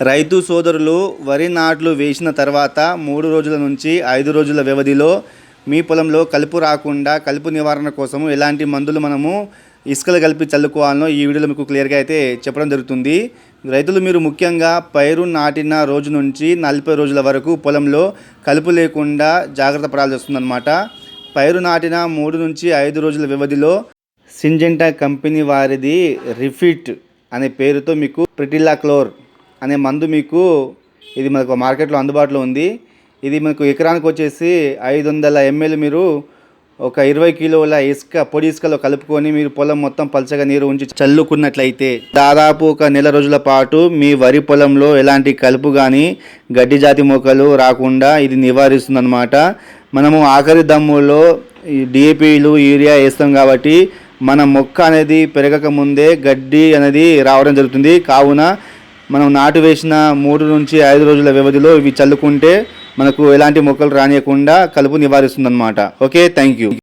రైతు సోదరులు వరి నాట్లు వేసిన తర్వాత మూడు రోజుల నుంచి ఐదు రోజుల వ్యవధిలో మీ పొలంలో కలుపు రాకుండా కలుపు నివారణ కోసము ఎలాంటి మందులు మనము ఇసుకలు కలిపి చల్లుకోవాలనో ఈ వీడియోలో మీకు క్లియర్గా అయితే చెప్పడం జరుగుతుంది. రైతులు మీరు ముఖ్యంగా పైరు నాటిన రోజు నుంచి నలభై రోజుల వరకు పొలంలో కలుపు లేకుండా జాగ్రత్త పడాల్సి వస్తుందన్నమాట. పైరు నాటిన మూడు నుంచి ఐదు రోజుల వ్యవధిలో సింజెంటా కంపెనీ వారిది రిఫిట్ అనే పేరుతో మీకు ప్రిటిల్లా క్లోర్ అనే మందు మీకు ఇది మనకు మార్కెట్లో అందుబాటులో ఉంది. ఇది మనకు ఎకరానికి వచ్చేసి ఐదు వందల ఎంఎల్ మీరు ఒక ఇరవై కిలోల ఇసుక పొడి ఇసుకలో కలుపుకొని మీరు పొలం మొత్తం పలచగా నీరు ఉంచి చల్లుకున్నట్లయితే దాదాపు ఒక నెల రోజుల పాటు మీ వరి పొలంలో ఎలాంటి కలుపు కానీ గడ్డి జాతి మొక్కలు రాకుండా ఇది నివారిస్తుందన్నమాట. మనము ఆఖరి దమ్ములో డిఏపీలు యూరియా వేస్తాం కాబట్టి మన మొక్క అనేది పెరగక ముందే గడ్డి అనేది రావడం జరుగుతుంది. కావున మనం నాటు వేసిన మూడు నుంచి ఐదు రోజుల వ్యవధిలో ఇవి చల్లుకుంటే మనకు ఎలాంటి మొక్కలు రానియకుండా కలుపు నివారిస్తుందన్నమాట. Okay thank you